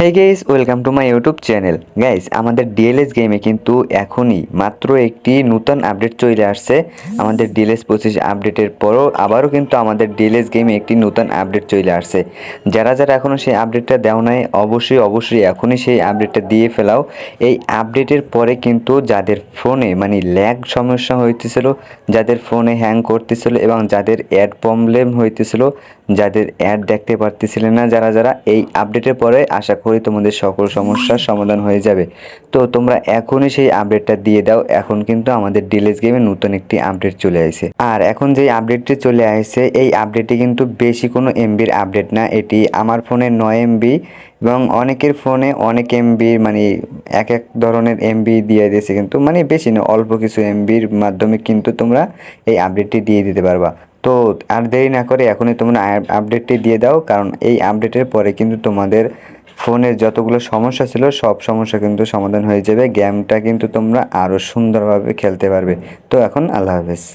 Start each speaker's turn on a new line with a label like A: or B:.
A: Hey guys welcome to my YouTube channel guys আমাদের DLS গেমে কিন্তু এখনই মাত্র একটি নতুন আপডেট চলে আসছে। আমাদের ডিএলএস পঁচিশ আপডেটের পরও আবারও কিন্তু আমাদের ডিএলএস গেমে একটি নতুন আপডেট চলে আসছে। যারা যারা এখনও সেই আপডেটটা দেও নাই, অবশ্যই অবশ্যই এখনই সেই আপডেটটা দিয়ে ফেলাও। এই আপডেটের পরে কিন্তু যাদের ফোনে মানে ল্যাগ সমস্যা হইতেছিল, যাদের ফোনে হ্যাং করতেছিল এবং যাদের অ্যাড প্রবলেম হইতেছিল যাদের অ্যাড দেখতে পারতেছিলেন না, যারা যারা এই আপডেটের পরে আশা করি তোমাদের সকল সমস্যার সমাধান হয়ে যাবে। তো তোমরা এখনই সেই আপডেটটা দিয়ে দাও, এখন কিন্তু আমাদের ডিলেস গেমে নতুন একটি আপডেট চলে আসে। আর এখন যে আপডেটটি চলে আসছে এই আপডেটটি কিন্তু বেশি কোনো এমবির আপডেট না, এটি আমার ফোনে নয় এমবি এবং অনেকের ফোনে অনেক এমবি মানে এক এক ধরনের এমবি দিয়ে দিয়েছে কিন্তু মানে বেশি না, অল্প কিছু এমবির মাধ্যমে কিন্তু তোমরা এই আপডেটটি দিয়ে দিতে পারবা। তো আর দেরি না করে এখনই তোমরা আপডেটটি দিয়ে দাও, কারণ এই আপডেটের পরে কিন্তু তোমাদের ফোনের যতগুলো সমস্যা ছিল, সব সমস্যা কিন্তু সমাধান হয়ে যাবে। গেমটা কিন্তু তোমরা আরও সুন্দরভাবে খেলতে পারবে। তো এখন আল্লাহ হাফেজ।